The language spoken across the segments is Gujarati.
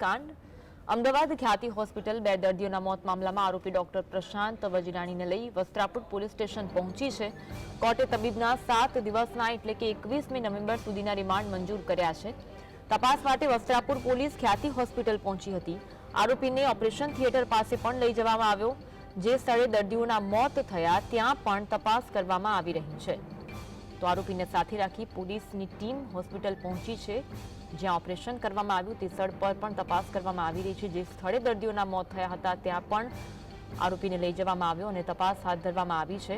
કાંડ. અમદાવાદ ખ્યાતિ હોસ્પિટલ બે દર્દીઓના મોત મામલામાં આરોપી ડોક્ટર પ્રશાંત વજીરાણીને લઈ વસ્ત્રાપુર પોલીસ સ્ટેશન પહોંચી છે. કોર્ટે તબીબના સાત દિવસના એટલે કે એકવીસમી નવેમ્બર સુધીના રિમાન્ડ મંજૂર કર્યા છે. તપાસ માટે વસ્ત્રાપુર પોલીસ ખ્યાતિ હોસ્પિટલ પહોંચી હતી. આરોપીને ઓપરેશન થિયેટર પાસે પણ લઈ જવામાં આવ્યો. જે સ્થળે દર્દીઓના મોત થયા ત્યાં પણ તપાસ કરવામાં આવી રહી છે. તો આરોપીને સાથે રાખી પોલીસની ટીમ હોસ્પિટલ પહોંચી છે, જ્યાં ઓપરેશન કરવામાં આવ્યું. તે સ્થળ પર પણ તપાસ કરવામાં આવી રહી છે. જે સ્થળે દર્દીઓના મોત થયા હતા, ત્યાં પણ આરોપીને લઈ જવામાં આવ્યો અને તપાસ હાથ ધરવામાં આવી છે.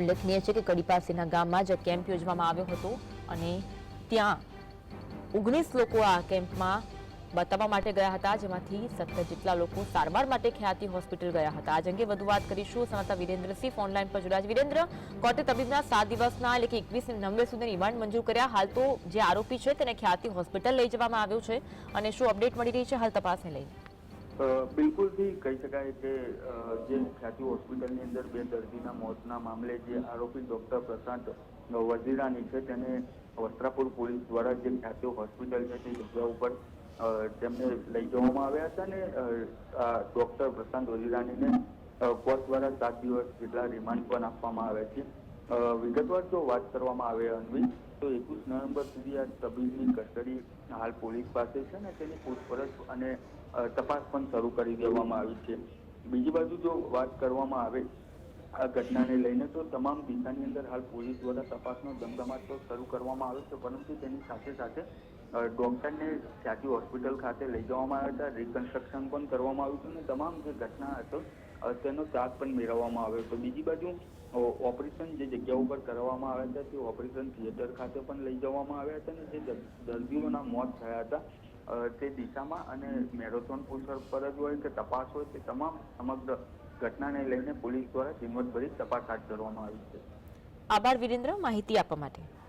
ઉલ્લેખનીય છે કે કડી પાસેના ગામમાં જ કેમ્પ યોજવામાં આવ્યો હતો અને ત્યાં ઓગણીસ લોકો આ કેમ્પમાં બતાવવા માટે ગયા હતા, જેમાંથી સત્તર જેટલા લોકો સારવાર માટે ખ્યાતિ હોસ્પિટલ ગયા હતા. આજ અંગે વધુ વાત કરીશું. સંવાદદાતા વિરેન્દ્રસિંહ ઓનલાઈન પર જોડાયા વિરેન્દ્ર, કોર્ટે તબીબના સાત દિવસના, એટલે કે એકવીસ નવેમ્બર સુધી રિમાન્ડ મંજૂર કર્યા. હાલ તો જે આરોપી છે, તેને ખ્યાતિ હોસ્પિટલ લઈ જવામાં આવ્યો છે અને શું અપડેટ મળી રહી છે, હાલ તપાસને લઈને? બિલકુલ બિલકુલથી કહી શકાય કે જે ખ્યાતિ હોસ્પિટલની અંદર બે દર્દીના મોતના મામલે જે આરોપી ડોક્ટર પ્રશાંત વજીરાની છે, તેને વસ્ત્રાપુર પોલીસ દ્વારા જે ખ્યાતિ હોસ્પિટલ છે, તે જગ્યા ઉપર તેમને લઈ જવામાં આવ્યા હતા આ ડોક્ટર પ્રશાંત વજીરાણીને કોર્ટ દ્વારા સાત દિવસ જેટલા રિમાન્ડ પણ આપવામાં આવ્યા છે. વિગતવાર જો વાત કરવામાં આવે અન્વી, તો એકવીસ નવેમ્બર સુધી આ તબીબની કસ્ટડી હાલ પોલીસ પાસે છે ને, તેની પૂછપરછ અને તપાસ પણ શરૂ કરી દેવામાં આવી છે. બીજી બાજુ જો વાત કરવામાં આવે આ ઘટનાને લઈને તો તમામ દિશાની અંદર હાલ પોલીસ દ્વારા તપાસનો ધમધમાટ તો શરૂ કરવામાં આવ્યો છે, પરંતુ તેની સાથે સાથે ડોક્ટરને ત્યાંથી હોસ્પિટલ ખાતે લઈ જવામાં આવ્યા હતા. રિકન્સ્ટ્રક્શન પણ કરવામાં આવ્યું હતું અને તમામ જે ઘટના હતો તેનો ત્રાગ પણ મેળવવામાં આવ્યો હતો. બીજી બાજુ ઓપરેશન જે જગ્યા ઉપર કરવામાં આવ્યા હતા, તે ઓપરેશન થિયેટર ખાતે પણ લઈ જવામાં આવ્યા હતા અને જે દર્દીઓના મોત થયા હતા તે દિશામાં અને મેરેથોન જ હોય કે તપાસ હોય, તે તમામ સમગ્ર ઘટનાને લઈને પોલીસ દ્વારા ઝીણવટભરી તપાસ હાથ ધરવામાં આવી છે. આભાર, વિરેન્દ્ર. માહિતી આપવા માટે.